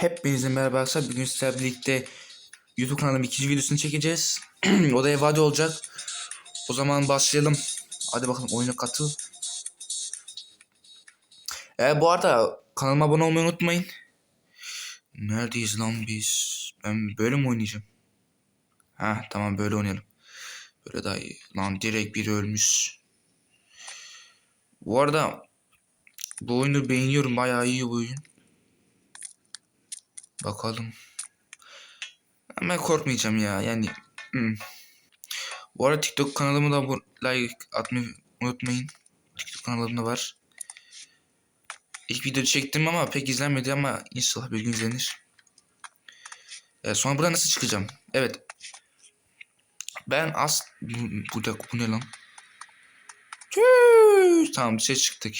Hepinize merhaba arkadaşlar. Bugün sizlerle birlikte YouTube kanalımın ikinci videosunu çekeceğiz. o da evade olacak. O zaman başlayalım. Hadi bakalım oyuna katıl. E, bu arada kanalıma abone olmayı unutmayın. Neredeyiz lan biz? Ben böyle mi oynayacağım? Ha tamam böyle oynayalım. Böyle daha iyi. Lan direkt biri ölmüş. Bu arada bu oyunu beğeniyorum. Bayağı iyi bu oyun. Bakalım. Ben korkmayacağım ya. Yani hmm. Bu arada TikTok kanalımı da bu like atmayı unutmayın. TikTok kanalımda var. İlk video çektim ama pek izlenmedi ama inşallah bir gün izlenir. Evet, sonra buradan nasıl çıkacağım? Evet. Ben as... Bu, bu, ne lan? Tüü, Tamam dışarı çıktık.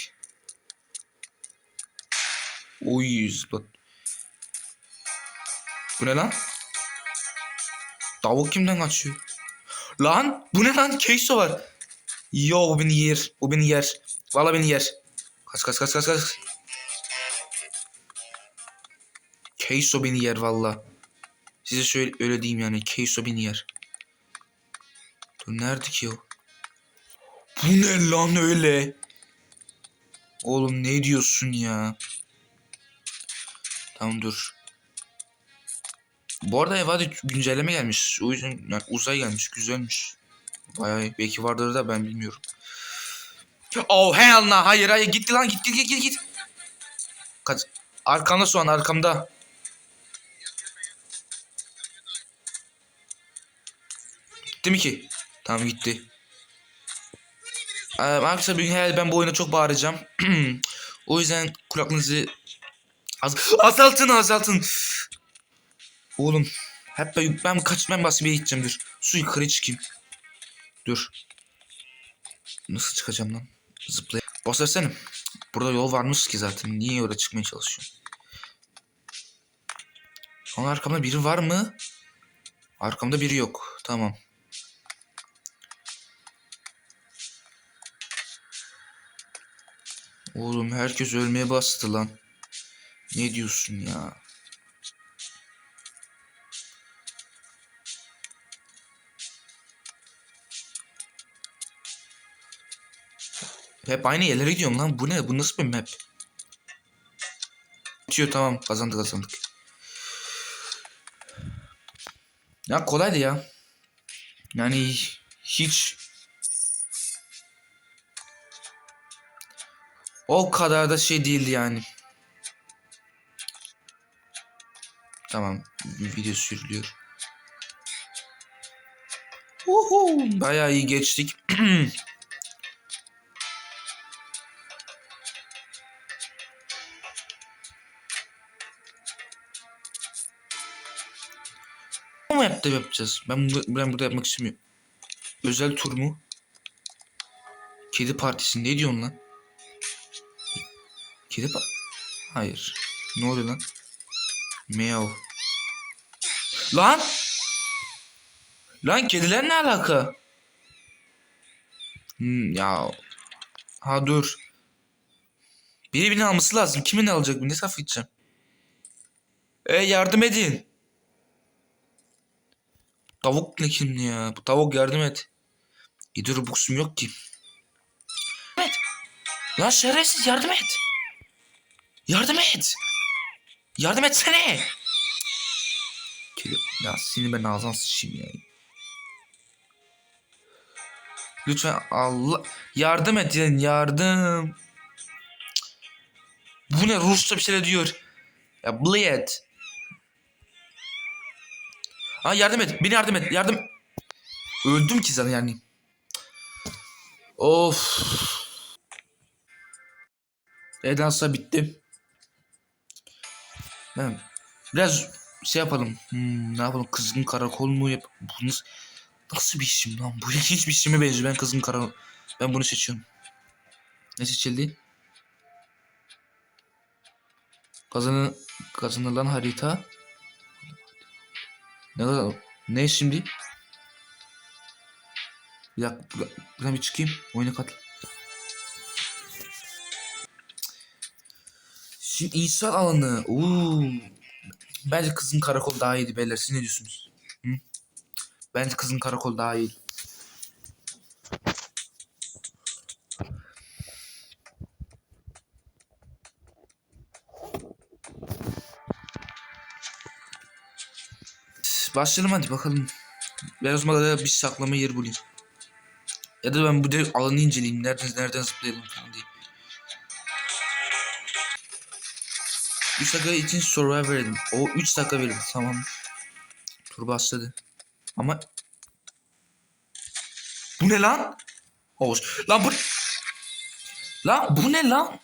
Oy zıplat. Bu ne lan? Tavuk kimden kaçıyor? Lan bu ne lan? Keiso var. Yo bu beni yer. Bu beni yer. Valla beni yer. Kaç kaç kaç kaç kaç. Keiso beni yer valla. Size şöyle öyle diyeyim yani. Keiso beni yer. Dur nerede ki o? Bu ne lan öyle? Oğlum ne diyorsun ya? Tamam dur. Bu arada Eva'da güncelleme gelmiş. O yüzden yani uzay gelmiş. Güzelmiş. Bayağı belki vardır da ben bilmiyorum. Oh hell no. Hayır hayır gitti lan git git git git git. Kaç. Arkamda şu an arkamda. Gitti mi ki? Tamam gitti. Ee, arkadaşlar bugün herhalde ben bu oyuna çok bağıracağım. o yüzden kulaklığınızı az azaltın azaltın. Oğlum hep ben, ben kaç ben basmaya gideceğim dur. Su yukarı çıkayım. Dur. Nasıl çıkacağım lan? Zıplay. Versene. Burada yol varmış ki zaten. Niye orada çıkmaya çalışıyorsun? Onun arkamda biri var mı? Arkamda biri yok. Tamam. Oğlum herkes ölmeye bastı lan. Ne diyorsun ya? Hep aynı yerlere gidiyorum lan. Bu ne? Bu nasıl bir map? Bitiyor tamam. Kazandık kazandık. Ya kolaydı ya. Yani hiç o kadar da şey değildi yani. Tamam. Video sürülüyor. Uhu, bayağı iyi geçtik. Bu map'te yapacağız. Ben, bu- ben burada yapmak istemiyorum. Özel tur mu? Kedi partisi ne diyorsun lan? Kedi pa... Hayır. Ne oluyor lan? Meow. Lan! Lan kediler ne alaka? Hmm, ya. Ha dur. Biri beni alması lazım. Kimin alacak? Ne saf gideceğim? E yardım edin. Tavuk ne kim ya? Bu tavuk yardım et. Yedi Robux'um yok ki. Evet. Lan şerefsiz yardım et. Yardım et. Yardım etsene. Kedi. Ya seni ben ağzına sıçayım ya. Lütfen Allah yardım et yani yardım. Bu ne Rusça bir şeyler diyor. Ya Bled. Ha yardım et. Beni yardım et. Yardım. Öldüm ki zaten yani. Of. Edansa bitti. Ben biraz şey yapalım. Hmm, ne yapalım? Kızgın karakol mu yap? Bu nasıl, nasıl bir isim lan? Bu hiç bir işime benziyor. Ben kızgın karakol. Ben bunu seçiyorum. Ne seçildi? Kazanı, kazanılan harita. Ne kadar? Ne şimdi? Bir dakika bura- buradan bir çıkayım. Oyuna katıl. Şimdi insan alanı. Oo. Bence kızın karakol daha iyiydi beyler. Siz ne diyorsunuz? Hı? Bence kızın karakol daha iyi. Başlayalım hadi bakalım. Ben o zaman da bir saklama yeri bulayım. Ya da ben bu direkt alanı inceleyeyim. Nereden nereden zıplayalım falan diye. 3 dakika için survivor verelim. O 3 dakika verelim. Tamam. Tur başladı. Ama bu ne lan? Oğuz. Lan bu Lan bu ne lan?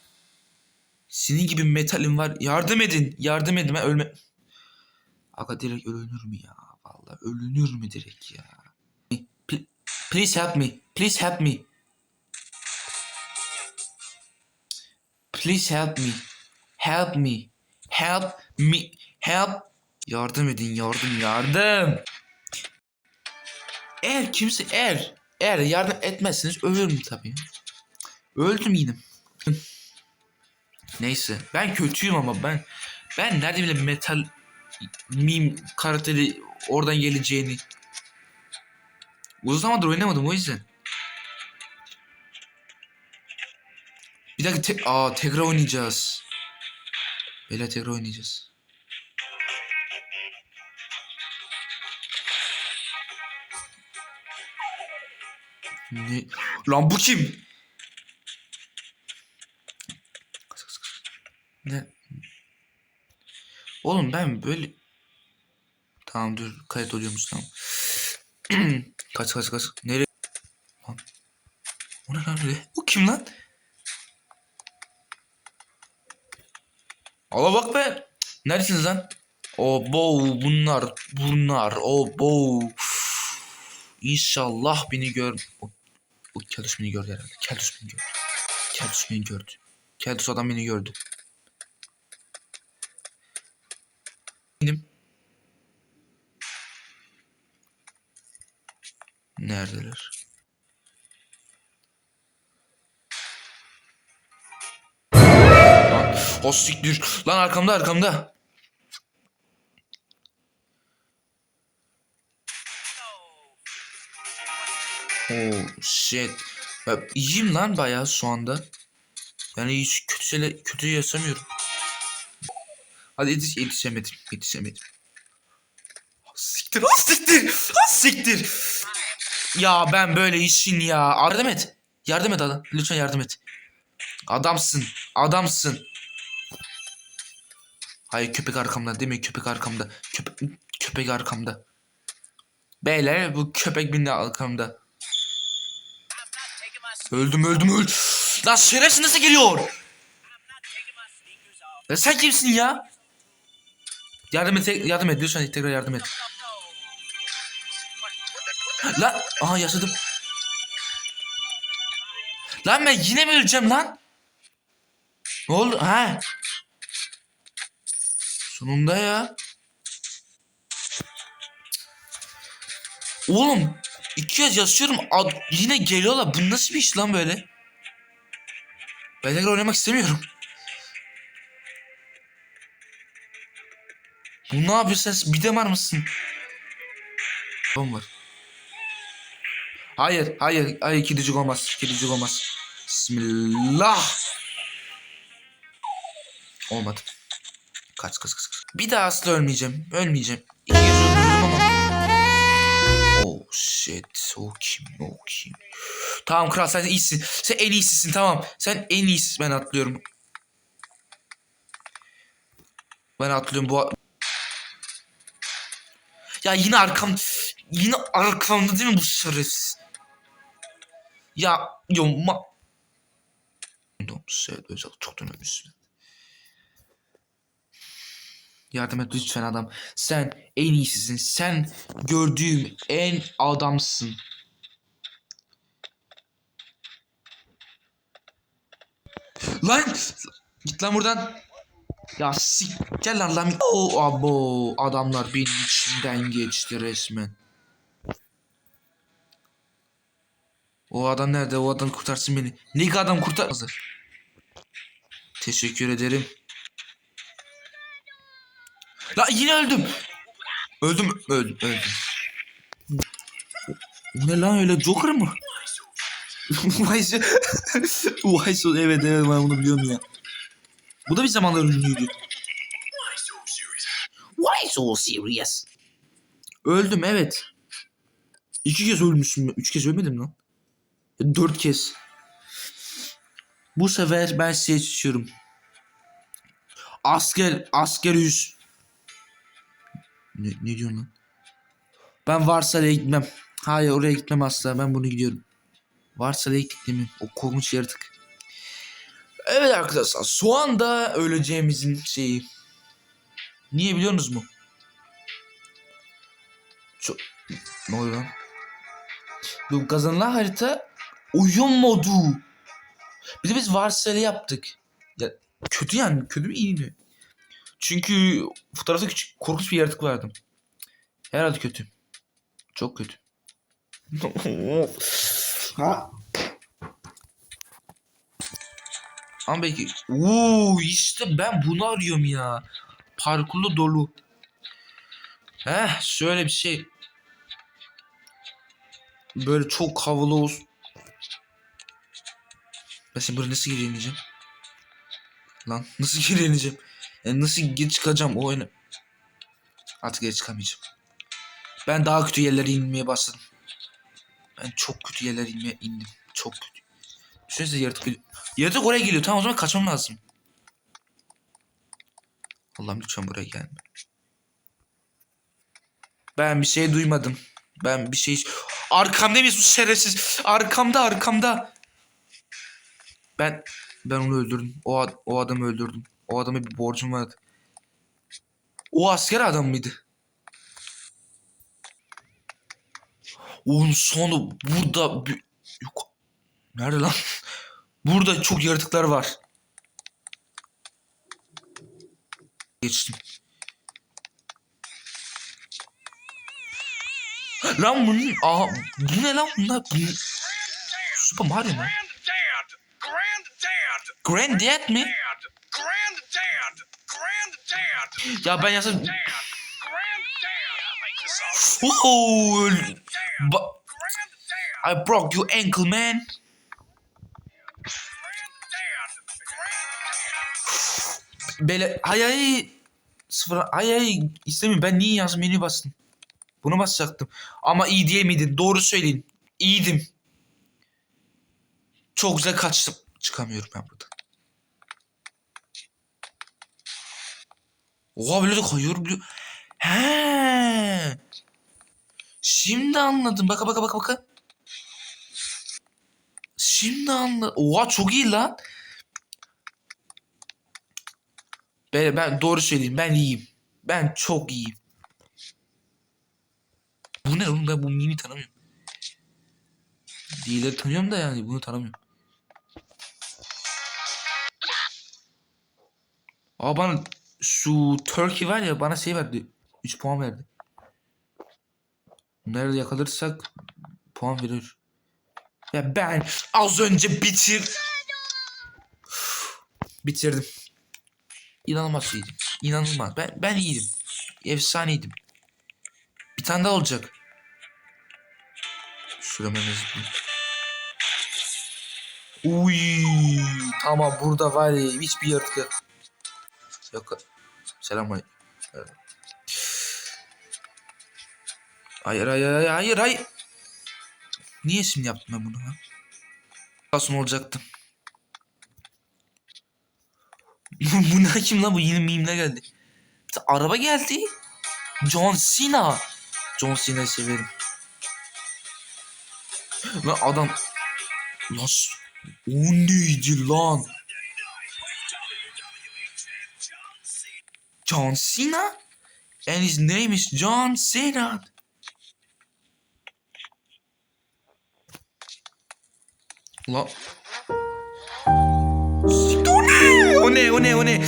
Senin gibi metalim var. Yardım edin. Yardım edin. Ben ölme. Aga direkt ölünür mü ya? Vallahi ölünür mü direkt ya? Pl- Please help me. Please help me. Please help me. Help me. Help me. Help. Yardım edin. Yardım. Yardım. Eğer kimse eğer eğer yardım etmezseniz ölürüm tabii. Öldüm yine. Neyse. Ben kötüyüm ama ben ben nerede bile metal meme karakteri oradan geleceğini. Uzun zamandır oynamadım o yüzden. Bir dakika te Aa, tekrar oynayacağız. Böyle tekrar oynayacağız. Ne? Lan bu kim? Ne? Oğlum ben böyle... Tamam dur kayıt oluyormuş tamam. kaç kaç kaç. Nereye? O ne lan öyle? O kim lan? Allah bak be. Neredesiniz lan? O bow bunlar bunlar o bow. İnşallah beni gör. O, o Keldus beni gördü herhalde. Keldus beni gördü. Keldus beni gördü. Keldus adam beni gördü. Benim. Neredeler? O siktir. Lan arkamda arkamda. Oh shit. Ya, iyiyim lan bayağı şu anda. Yani hiç kötü şeyler, kötü yaşamıyorum. Hadi yetiş, yetişemedim. Yetişemedim. Ah, Siktir, ah siktir, ah siktir. Ya ben böyle işin ya. Yardım et. Yardım et adam. Lütfen yardım et. Adamsın. Adamsın. Hayır köpek arkamda değil mi? Köpek arkamda. Köpek, köpek arkamda. Beyler bu köpek bindi arkamda. Öldüm öldüm öldüm. Lan şerefsiz nasıl geliyor? Ya sen kimsin ya? Yardım et, yardım et lütfen tekrar yardım et. Lan, aha yaşadım. Lan ben yine mi öleceğim lan? Ne oldu? Ha? Sonunda ya. Oğlum iki yaz yaşıyorum ad, yine geliyorlar. Bu nasıl bir iş lan böyle? Ben tekrar oynamak istemiyorum. Bu ne yapıyor sen? Bir demar mısın? Bom var. Hayır, hayır, hayır kedicik olmaz. Kedicik olmaz. Bismillah. Olmadı. Kaç kaç kaç. Bir daha asla ölmeyeceğim. Ölmeyeceğim. İki kez öldürdüm ama. Oh shit. O kim? O kim? Tamam kral sen iyisin. Sen en iyisisin tamam. Sen en iyisi. Ben atlıyorum. Ben atlıyorum bu... Ya yine arkam... Yine arkamda değil mi bu şerefsiz? Ya yo ma... Şey, özel çok dönmüşsün. Yardım et lütfen adam. Sen en iyisisin. Sen gördüğüm en adamsın. Lan! Git lan buradan. Ya sik gel lan lan. Oo abo adamlar benim içinden geçti resmen. O adam nerede? O adam kurtarsın beni. Nick adam kurtar. Hazır. Teşekkür ederim. La yine öldüm. Öldüm, öldüm, öldüm. Ne lan öyle Joker mı? Vay so, Vay so, evet evet ben bunu biliyorum ya. Bu da bir zamanlar ünlüydü. Why so serious? Öldüm evet. İki kez ölmüşüm. Üç kez ölmedim lan. Dört kez. Bu sefer ben seçiyorum. Asker, asker yüz. Ne, ne diyorsun lan? Ben Varsaya'ya gitmem. Hayır oraya gitmem asla. Ben bunu gidiyorum. Varsaya'ya gittim. O korkunç yaratık. Evet arkadaşlar. Şu anda öleceğimizin şeyi. Niye biliyorsunuz mu? Çok... Ne oluyor lan? Bu kazanılan harita oyun modu. Bir de biz varsayılı yaptık. Ya kötü yani. Kötü mü iyi mi? Çünkü fotoğrafta küçük korkunç bir yaratık vardı. Herhalde kötü. Çok kötü. ha. Ama belki... Uuu işte ben bunu arıyorum ya. Parkurlu dolu. Heh şöyle bir şey. Böyle çok havalı olsun. Ben şimdi buraya nasıl geri ineceğim? Lan nasıl geri ineceğim? Yani nasıl geri çıkacağım o oyunu? Artık geri çıkamayacağım. Ben daha kötü yerlere inmeye başladım. Ben çok kötü yerlere inmeye indim. Çok kötü. Düşünsene yaratık geliyor. Yaratık oraya geliyor. Tamam o zaman kaçmam lazım. Allah'ım lütfen buraya gelme. Ben bir şey duymadım. Ben bir şey... Arkamda mı şerefsiz? Arkamda arkamda. Ben ben onu öldürdüm. O, ad- o adamı öldürdüm. O adama bir borcum vardı. O asker adam mıydı? Onun sonu burada bir... Yok. Nerede lan? Burada çok yaratıklar var. Geçtim. Lan bunun... Aa, bu ne lan bunlar? Bu... Super Mario mu? Granddad! Mi? Granddad! Granddad! Ya ben yazsam... Ba- Granddad! I broke your ankle man. Böyle hay hay sıfır hay hay istemiyorum ben niye menüye bastım. Bunu basacaktım. Ama iyi diye miydin? Doğru söyleyin. İyiydim. Çok güzel kaçtım. Çıkamıyorum ben buradan. Oha böyle de kayıyorum. Böyle... He. Şimdi anladım. Baka baka baka baka. Şimdi anladım. Oha çok iyi lan. Ben, ben doğru söyleyeyim. Ben iyiyim. Ben çok iyiyim. Bu ne oğlum ben bu mimi tanımıyorum. Diğerleri tanıyorum da yani bunu tanımıyorum. Aa bana şu Turkey var ya bana şey verdi. 3 puan verdi. Nerede yakalarsak puan verir. Ya ben az önce bitir... Bitirdim. İnanılmaz iyiydim. İnanılmaz. Ben, ben iyiydim. Efsaneydim. Bir tane daha olacak. Şurama yazayım. Uy, tamam burada var ya hiçbir yaratık yok. Selam. Hayır hayır hayır hayır hayır. Niye şimdi yaptım ben bunu ha? Nasıl olacaktım? bu ne kim lan bu yeni mimle geldi. Bir araba geldi. John Cena. John Cena'yı severim. Lan adam... Lan o neydi lan? John Cena? And his name is John Cena. Lan... O ne? O ne? O ne? O ne?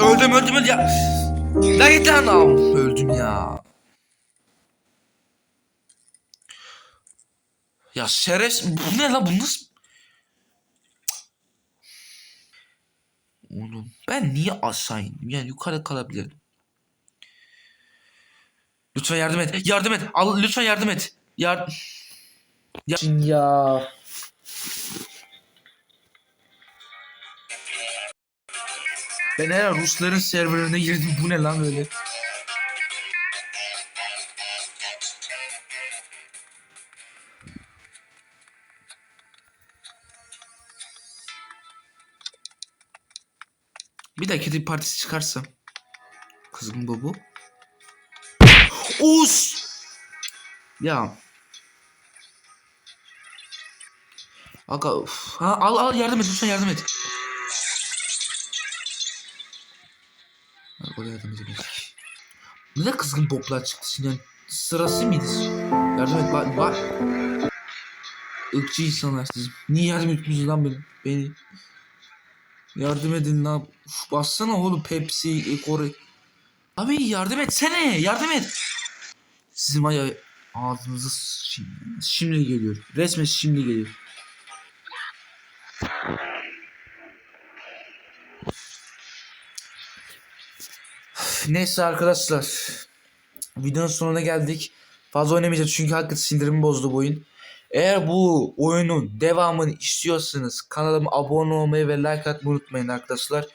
Öldüm öldüm öldüm ya. Lan git lan. Öldüm ya. Ya şeref bu ne lan bu nasıl? Oğlum ben niye aşağı indim? Yani yukarı kalabilirdim. Lütfen yardım et. Yardım et. Al, lütfen yardım et. Yar ya. ya. Ben her Rusların serverine girdim. Bu ne lan öyle? De kedi partisi çıkarsa. Kızgın babu. Us! Ya. Aga. Ha, al al yardım et lütfen yardım et. Ha, Oraya yardım edelim. Neden kızgın boblar çıktı şimdi? Sırası mıydı? Yardım et bak bak. Irkçı insanlar siz. Niye yardım etmiyorsunuz lan beni? Beni. Yardım edin lan. Uf, bassana oğlum Pepsi, Ekore. Abi yardım etsene. Yardım et. Sizin var ya ağzınızı şimdi, şimdi geliyor. Resmen şimdi geliyor. Neyse arkadaşlar. Videonun sonuna geldik. Fazla oynamayacağız çünkü hakikaten sindirimi bozdu bu oyun. Eğer bu oyunun devamını istiyorsanız kanalıma abone olmayı ve like atmayı unutmayın arkadaşlar.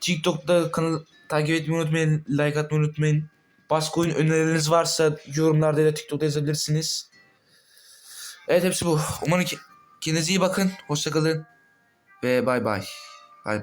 TikTok'ta kanalı takip etmeyi unutmayın, like atmayı unutmayın. Başka oyun önerileriniz varsa yorumlarda ya da TikTok'ta yazabilirsiniz. Evet hepsi bu. Umarım ki kendinize iyi bakın. Hoşçakalın. Ve bay bay. Bay bay.